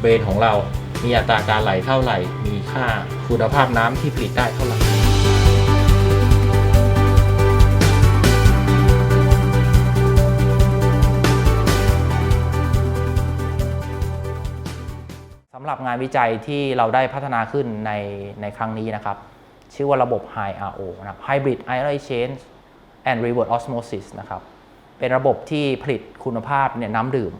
เบนของเรา มีอัตราการไหลเท่าไหร่ มีค่าคุณภาพน้ำที่ผลิตได้เท่าไหร่สำหรับงานวิจัยที่เราได้พัฒนาขึ้นในในครั้งนี้นะครับ ชื่อว่าระบบ High RO นะครับ Hybrid Ion Exchange and Reverse Osmosis นะครับ เป็นระบบที่ผลิตคุณภาพเนี่ยน้ำดื่ม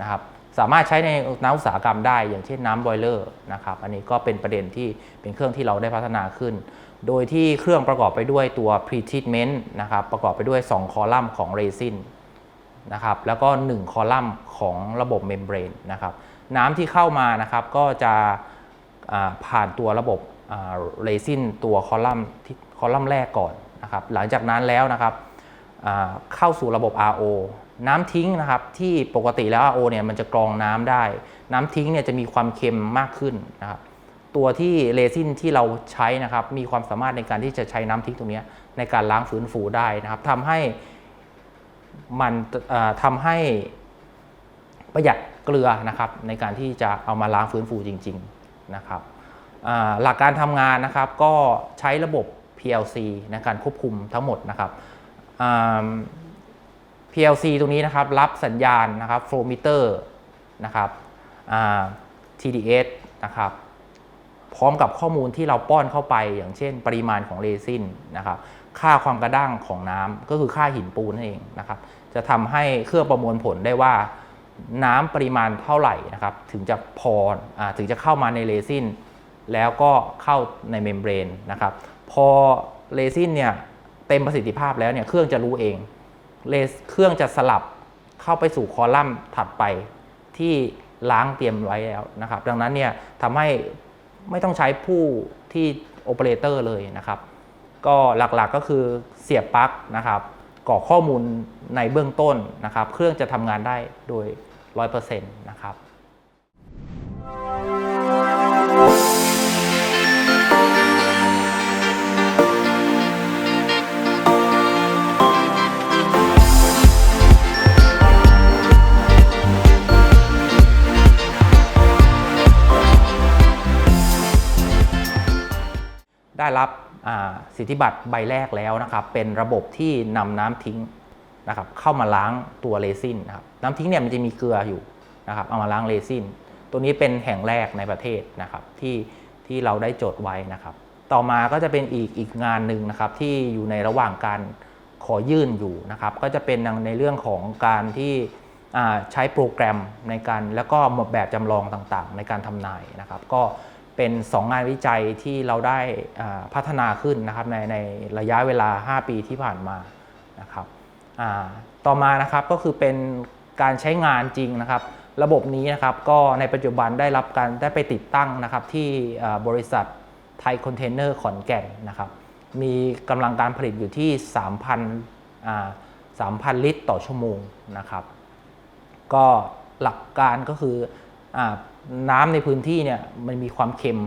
นะครับ สามารถใช้ในน้ำอุตสาหกรรมได้ อย่างเช่นน้ำบอยเลอร์นะครับอันนี้ก็เป็นประเด็นที่เป็นเครื่องที่เราได้พัฒนาขึ้น โดยที่เครื่องประกอบไปด้วยตัว pre-treatment นะครับประกอบไปด้วย 2 คอลัมน์ของเรซินนะครับแล้วก็ 1 คอลัมน์ของระบบเมมเบรนนะครับน้ำที่เข้ามานะครับก็จะผ่านตัวระบบเรซินตัวคอลัมน์ที่คอลัมน์แรกก่อนนะครับหลังจากนั้นแล้วนะครับ เข้าสู่ระบบ RO น้ำทิ้งนะครับที่ปกติแล้ว RO เนี่ยมันจะกรองน้ำได้ น้ำทิ้งเนี่ยจะมีความเค็มมากขึ้นนะครับตัวที่เรซินที่เราใช้นะครับมีความสามารถในการที่จะใช้น้ำทิ้งตรงนี้ในการล้างฟื้นฟูได้นะครับทำให้มันทำให้ประหยัดเกลือนะครับในการที่จะเอามาล้างฟื้นฟูจริงๆนะครับหลักการทำงานนะครับก็ใช้ระบบ PLC ในการควบคุมทั้งหมดนะครับ PLC ตรงนี้นะครับ รับสัญญาณนะครับ flow meter นะครับ TDS นะครับพร้อมกับข้อมูลที่เราป้อนเข้าไปอย่างเช่น ปริมาณของเรซินนะครับค่าความกระด้างของน้ำก็คือค่าหินปูนนั่นเองนะครับจะทำให้เครื่องประมวลผลได้ว่าน้ำปริมาณเท่าไหร่นะครับถึงจะพออถึงจะเข้ามาในเรซินแล้วก็เข้าในเมมเบรนนะครับพอเรซินเนี่ย เต็มประสิทธิภาพแล้วเนี่ยเครื่องจะรู้เองเลสเครื่องจะสลับเข้าไปสู่คอลัมน์ถัดไปที่ล้างเตรียมไว้แล้วนะครับ ดังนั้นเนี่ยทำให้ไม่ต้องใช้ผู้ที่โอเปอเรเตอร์เลยนะครับ ก็หลักๆก็คือเสียบปลั๊กนะครับกรอกข้อมูลในเบื้องต้นนะครับ เครื่องจะทำงานได้โดย 100%นะครับ รับสิทธิบัตรใบแรกแล้วนะครับ เป็นระบบที่นำน้ำทิ้งนะครับเข้ามาล้างตัวเรซินนะครับน้ำทิ้งเนี่ยมันจะมีเกลืออยู่นะครับเอามาล้างเรซินตัวนี้เป็นแห่งแรกในประเทศนะครับที่ที่เราได้โจดไว้นะครับ ต่อมาก็จะเป็นอีกอีกงานหนึ่งนะครับที่อยู่ในระหว่างการขอยื่นอยู่นะครับ ก็จะเป็นในเรื่องของการที่ใช้โปรแกรมในการแล้วก็แบบจำลองต่างๆ ในการทำนายนะครับ ก็ เป็น 2 งานวิจัยที่เราได้พัฒนาขึ้นนะครับในในระยะเวลา 5 ปีที่ผ่านมานะครับต่อมานะครับก็คือเป็นการใช้งานจริงนะครับ ระบบนี้นะครับก็ในปัจจุบันได้รับการได้ไปติดตั้งนะครับที่บริษัทไทยคอนเทนเนอร์ขอนแก่นนะครับมีกำลังการผลิตอยู่ที่ 3,000อ่า3,000 ลิตรต่อชั่วโมงนะครับ ก็หลักการก็คือ น้ำในพื้นที่เนี่ยมันมีความเค็ม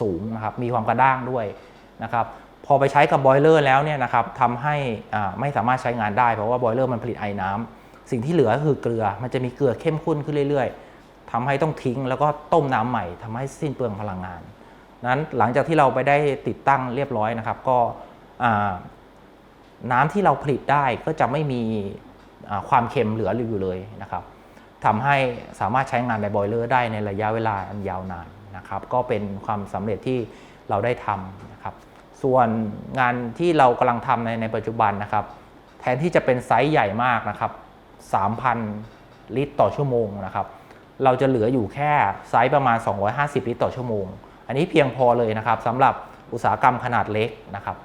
สูงนะครับ มีความกระด้างด้วยนะครับ พอไปใช้กับบอยเลอร์แล้วเนี่ยนะครับทำให้อ่าไม่สามารถใช้งานได้ เพราะว่าบอยเลอร์มันผลิตไอ้น้ำสิ่งที่เหลือก็คือเกลือ มันจะมีเกลือเข้มข้นขึ้นเรื่อย ๆทำให้ต้องทิ้งแล้วก็ต้มน้ำใหม่ทำให้สิ้นเปลืองพลังงาน นั้นหลังจากที่เราไปได้ติดตั้งเรียบร้อยนะครับ ก็น้ำที่เราผลิตได้ก็จะไม่มีความเค็มเหลืออยู่เลยนะครับ ทำให้สามารถใช้งานในบอยเลอร์ได้ในระยะเวลาอันยาวนานนะครับก็เป็นความสำเร็จที่เราได้ทำนะครับส่วนงานที่เรากำลังทำในในปัจจุบันนะครับ แทนที่จะเป็นไซส์ใหญ่มากนะครับ 3,000 ลิตรต่อชั่วโมงนะครับ เราจะเหลืออยู่แค่ไซส์ประมาณ 250 ลิตรต่อชั่วโมง อันนี้เพียงพอเลยนะครับสำหรับอุตสาหกรรมขนาดเล็กนะครับ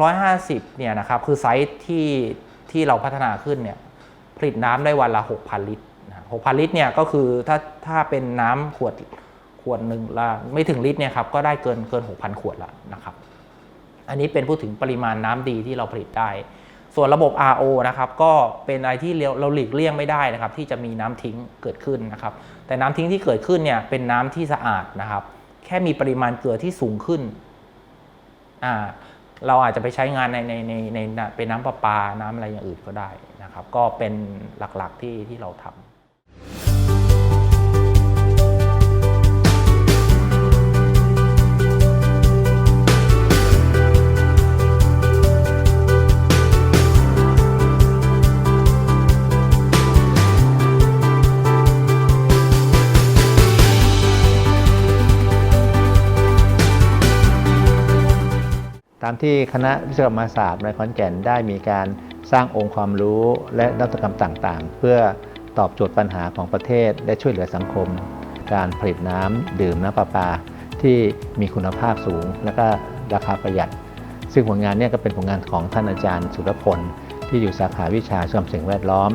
250 เนี่ยนะครับคือไซส์ที่ที่เราพัฒนาขึ้นเนี่ย ผลิตน้ำได้วันละ 6,000 ลิตร6,000 ลิตรเนี่ยก็คือถ้าถ้าเป็นน้ำขวดขวดหนึ่งละไม่ถึงลิตรเนี่ยครับก็ได้เกินเกิน 6,000 ขวดละนะครับอันนี้เป็นพูดถึงปริมาณน้ำดีที่เราผลิตได้ ส่วนระบบ RO นะครับก็เป็นอะไรที่เราหลีกเลี่ยงไม่ได้นะครับที่จะมีน้ำทิ้งเกิดขึ้นนะครับแต่น้ำทิ้งที่เกิดขึ้นเนี่ยเป็นน้ำที่สะอาดนะครับแค่มีปริมาณเกลือที่สูงขึ้น เราอาจจะไปใช้งานในในในในเป็นน้ำประปาน้ำอะไรอย่างอื่นก็ได้นะครับ ก็เป็นหลักๆที่ที่เราทำ ตามที่คณะวิศวกรรมศาสตร์ในขอนแก่นได้มีการสร้างองค์ความรู้และนวัตกรรมต่างๆ เพื่อตอบโจทย์ปัญหาของประเทศ และช่วยเหลือสังคม การผลิตน้ำดื่มน้ำประปา ที่มีคุณภาพสูง และก็ราคาประหยัด ซึ่งผลงานนี้ก็เป็นผลงานของท่านอาจารย์สุรพล ที่อยู่สาขาวิชาชีวสิ่งแวดล้อม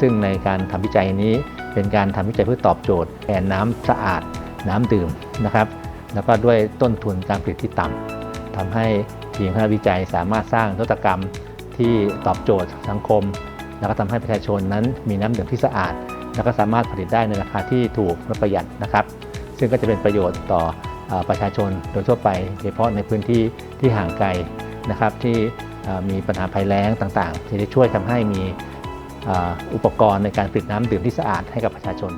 ซึ่งในการทำวิจัยนี้เป็นการทำวิจัยเพื่อตอบโจทย์แทนน้ำสะอาด น้ำดื่มนะครับ แล้วก็ด้วยต้นทุนการผลิตที่ต่ำ ทำให้ทีมคณะวิจัยสามารถสร้างนวัตกรรมที่ตอบโจทย์สังคม แล้วก็ทำให้ประชาชนนั้นมีน้ำดื่มที่สะอาด แล้วก็สามารถผลิตได้ในราคาที่ถูกและประหยัดนะครับ ซึ่งก็จะเป็นประโยชน์ต่ออประชาชนโดยทั่วไปโดยเฉพาะในพื้นที่ที่ห่างไกลนะครับที่มีปัญหาภัยแล้งต่างๆ ที่จะช่วยทำให้มีอุปกรณ์ในการผลิตน้ำดื่มที่สะอาดให้กับประชาชน